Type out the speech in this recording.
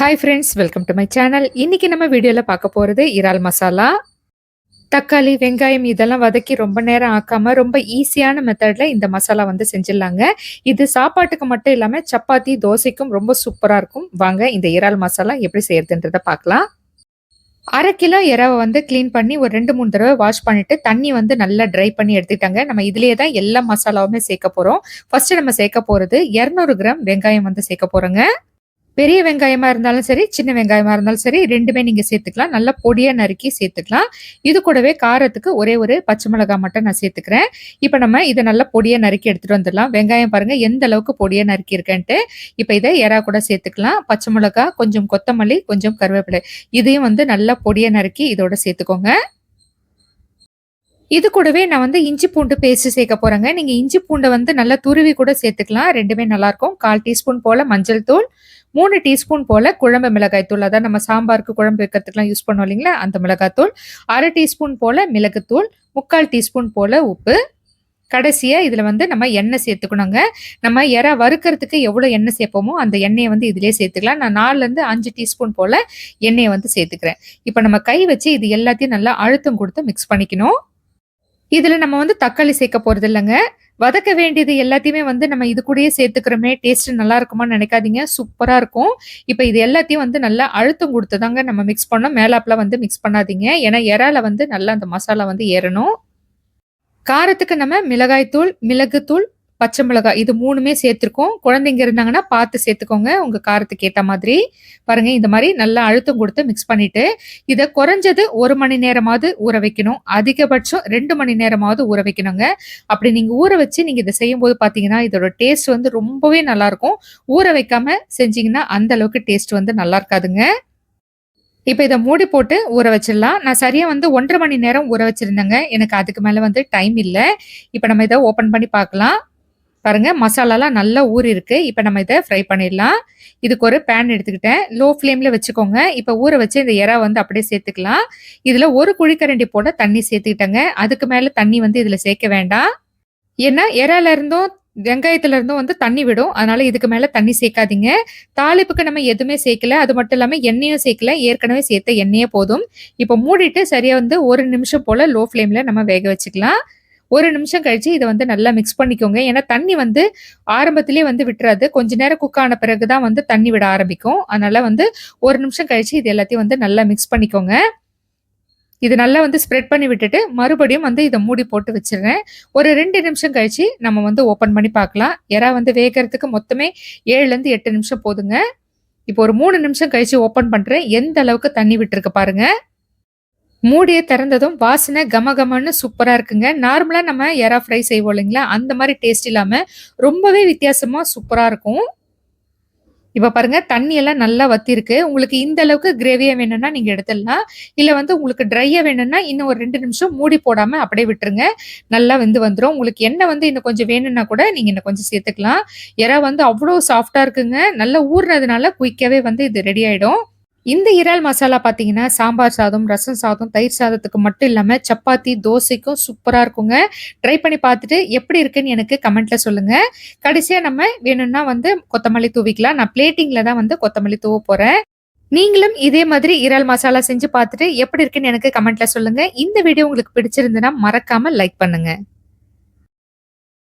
Hi friends welcome to my channel இன்னைக்கு நம்ம வீடியோவில் பார்க்க போகிறது இறால் மசாலா தக்காளி வெங்காயம் இதெல்லாம் வதக்கி ரொம்ப நேரம் ஆக்காம ரொம்ப ஈஸியான மெத்தடில் இந்த மசாலா வந்து செஞ்சிடலாங்க. இது சாப்பாட்டுக்கு மட்டும் இல்லாமல் சப்பாத்தி தோசைக்கும் ரொம்ப சூப்பராக இருக்கும். வாங்க இந்த இறால் மசாலா எப்படி செய்யறதுன்றதை பார்க்கலாம். அரை கிலோ இறாவை வந்து க்ளீன் பண்ணி ஒரு ரெண்டு மூணு தடவை வாஷ் பண்ணிட்டு தண்ணி வந்து நல்லா ட்ரை பண்ணி எடுத்துட்டாங்க நம்ம இதுலேயே தான் எல்லா மசாலாவுமே சேர்க்க போகிறோம் ஃபர்ஸ்ட் நம்ம சேர்க்க போகிறது இரநூறு கிராம் வெங்காயம் வந்து சேர்க்க போகிறோங்க பெரிய வெங்காயமா இருந்தாலும் சரி சின்ன வெங்காயமா இருந்தாலும் சரி ரெண்டுமே நீங்க சேர்த்துக்கலாம். நல்லா பொடியா நறுக்கி சேர்த்துக்கலாம். இது கூடவே காரத்துக்கு ஒரே ஒரு பச்சை மிளகாய் மட்டும் நான் சேர்த்துக்கிறேன். இப்போ நம்ம இதை நல்லா பொடியா நறுக்கி எடுத்துட்டு வந்துடலாம். வெங்காயம் பாருங்க எந்த அளவுக்கு பொடியா நறுக்கி இருக்கேன்ட்டு. இப்போ இதை எறா கூட சேர்த்துக்கலாம். பச்சை மிளகாய் கொஞ்சம் கொத்தமல்லி கொஞ்சம் கருவேப்பிலை. இதையும் வந்து நல்லா பொடியா நறுக்கி இதோட சேர்த்துக்கோங்க. இது கூடவே நான் வந்து இஞ்சி பூண்டு பேஸ்ட் சேர்க்க போறேங்க. நீங்க இஞ்சி பூண்டை வந்து நல்லா துருவி கூட சேர்த்துக்கலாம். ரெண்டுமே நல்லா இருக்கும். கால் டீஸ்பூன் போல மஞ்சள் தூள் மூணு டீஸ்பூன் போல குழம்பு மிளகாய் தூள். அதான் நம்ம சாம்பாருக்கு குழம்பு வைக்கிறதுக்குலாம் யூஸ் பண்ணுவோம் இல்லைங்களா? அந்த மிளகாத்தூள் அரை டீஸ்பூன் போல மிளகுத்தூள் முக்கால் டீஸ்பூன் போல உப்பு. கடைசியாக இதில் வந்து நம்ம எண்ணெய் சேர்த்துக்கணுங்க. நம்ம இறா வறுக்கிறதுக்கு எவ்வளோ எண்ணெய் சேர்ப்போமோ அந்த எண்ணெயை வந்து இதிலே சேர்த்துக்கலாம். நான் நாலுலேருந்து அஞ்சு டீஸ்பூன் போல் எண்ணெயை வந்து சேர்த்துக்கிறேன். இப்போ நம்ம கை வச்சு இது எல்லாத்தையும் நல்லா அழுத்தம் கொடுத்து மிக்ஸ் பண்ணிக்கணும். இதில் நம்ம வந்து தக்காளி சேர்க்க போகிறது இல்லைங்க. வதக்க வேண்டியது எல்லாத்தையுமே வந்து நம்ம இது கூடயே சேர்த்துக்கிறோமே டேஸ்ட் நல்லா இருக்குமான்னு நினைக்காதீங்க. சூப்பராக இருக்கும். இப்போ இது எல்லாத்தையும் வந்து நல்லா அழுத்தம் கொடுத்து தாங்க நம்ம மிக்ஸ் பண்ணோம். மேலாப்பில் வந்து மிக்ஸ் பண்ணாதீங்க. ஏன்னா இறால வந்து நல்லா அந்த மசாலா வந்து ஏறணும். காரத்துக்கு நம்ம மிளகாய்த்தூள் மிளகுத்தூள் பச்சை மிளகாய் இது மூணுமே சேர்த்துருக்கோம். குழந்தைங்க இருந்தாங்கன்னா பார்த்து சேர்த்துக்கோங்க. உங்கள் காரத்துக்கு ஏற்ற மாதிரி. பாருங்கள் இந்த மாதிரி நல்லா அழுத்தம் கொடுத்து மிக்ஸ் பண்ணிவிட்டு இதை குறைஞ்சது ஒரு மணி நேரமாவது ஊற வைக்கணும். அதிகபட்சம் ரெண்டு மணி நேரமாவது ஊற வைக்கணுங்க. அப்படி நீங்கள் ஊற வச்சு நீங்கள் இதை செய்யும்போது பார்த்தீங்கன்னா இதோட டேஸ்ட் வந்து ரொம்பவே நல்லாயிருக்கும். ஊற வைக்காம செஞ்சிங்கன்னா அந்த அளவுக்கு டேஸ்ட் வந்து நல்லா இருக்காதுங்க இப்போ இதை மூடி போட்டு ஊற வச்சிடலாம். நான் சரியாக வந்து ஒன்றரை மணி நேரம் ஊற வச்சிருந்தேங்க. எனக்கு அதுக்கு மேலே வந்து டைம் இல்லை. இப்போ நம்ம இதை ஓப்பன் பண்ணி பார்க்கலாம். பாருங்க மசாலாலாம் நல்லா ஊறிருக்கு இப்போ நம்ம இதை ஃப்ரை பண்ணிடலாம். இதுக்கு ஒரு பேன் எடுத்துக்கிட்டேன். லோ ஃப்ளேமில் வச்சுக்கோங்க. இப்போ ஊற வச்சு இந்த இறா வந்து அப்படியே சேர்த்துக்கலாம். இதில் ஒரு குழிக்கரண்டி போட தண்ணி சேர்த்துக்கிட்டேங்க. அதுக்கு மேலே தண்ணி வந்து இதில் சேர்க்க வேண்டாம். ஏன்னா இறால இருந்தும் வெங்காயத்துல இருந்தும் வந்து தண்ணி விடும். அதனால இதுக்கு மேல தண்ணி சேர்க்காதீங்க. தாளிப்புக்கு நம்ம எதுவுமே சேர்க்கல. அது மட்டும் இல்லாம எண்ணெயும் சேர்க்கல. ஏற்கனவே சேர்த்த எண்ணெயே போதும். இப்போ மூடிட்டு சரியா வந்து ஒரு நிமிஷம் போல லோ ஃப்ளேம்ல நம்ம வேக வச்சுக்கலாம். ஒரு நிமிஷம் கழிச்சு இதை வந்து நல்லா மிக்ஸ் பண்ணிக்கோங்க. ஏன்னா தண்ணி வந்து ஆரம்பத்திலே வந்து விட்டுறாது. கொஞ்ச நேரம் குக் ஆன பிறகு தான் வந்து தண்ணி விட ஆரம்பிக்கும். அதனால வந்து ஒரு நிமிஷம் கழிச்சு இது எல்லாத்தையும் வந்து நல்லா மிக்ஸ் பண்ணிக்கோங்க. இது நல்லா வந்து ஸ்ப்ரெட் பண்ணி விட்டுட்டு மறுபடியும் வந்து இதை மூடி போட்டு வச்சிடுறேன் ஒரு ரெண்டு நிமிஷம் கழிச்சு நம்ம வந்து ஓப்பன் பண்ணி பார்க்கலாம். எறா வந்து வேகிறதுக்கு மொத்தமே ஏழுலேருந்து எட்டு நிமிஷம் போதுங்க. இப்போ ஒரு மூணு நிமிஷம் கழிச்சு ஓப்பன் பண்ணுறேன் எந்த அளவுக்கு தண்ணி விட்டுருக்கு பாருங்கள் மூடியை திறந்ததும் வாசனை கம கமன்னு சூப்பராக இருக்குங்க நார்மலாக நம்ம எறா ஃப்ரை செய்வோம் இல்லைங்களா? அந்த மாதிரி டேஸ்ட் இல்லாமல் ரொம்பவே வித்தியாசமாக சூப்பராக இருக்கும். இப்போ பாருங்கள் தண்ணி எல்லாம் நல்லா வத்திருக்கு. உங்களுக்கு இந்த அளவுக்கு கிரேவியாக வேணும்னா நீங்கள் எடுத்துடலாம். இல்லை வந்து உங்களுக்கு ட்ரையாக வேணும்னா இன்னும் ஒரு ரெண்டு நிமிஷம் மூடி போடாமல் அப்படியே விட்டுருங்க. நல்லா வந்து வந்துடும் உங்களுக்கு எண்ணெய் வந்து இன்னும் கொஞ்சம் வேணும்னா கூட நீங்கள் இன்னும் கொஞ்சம் சேர்த்துக்கலாம். எறா வந்து அவ்வளோ சாஃப்டாக இருக்குங்க. நல்லா ஊறினதுனால குயிக்காகவே வந்து இது ரெடி ஆகிடும் இந்த இறால் மசாலா பார்த்தீங்கன்னா சாம்பார் சாதம் ரசம் சாதம் தயிர் சாதத்துக்கு மட்டும் இல்லாமல் சப்பாத்தி தோசைக்கும் சூப்பராக இருக்குங்க. ட்ரை பண்ணி பார்த்துட்டு எப்படி இருக்குன்னு எனக்கு கமெண்ட்டில் சொல்லுங்கள் கடைசியாக நம்ம வேணும்னா வந்து கொத்தமல்லி தூவிக்கலாம். நான் பிளேட்டிங்கில் தான் வந்து கொத்தமல்லி தூவ போகிறேன் நீங்களும் இதே மாதிரி இறால் மசாலா செஞ்சு பார்த்துட்டு எப்படி இருக்குன்னு எனக்கு கமெண்ட்டில் சொல்லுங்கள் இந்த வீடியோ உங்களுக்கு பிடிச்சிருந்துன்னா மறக்காமல் லைக் பண்ணுங்கள்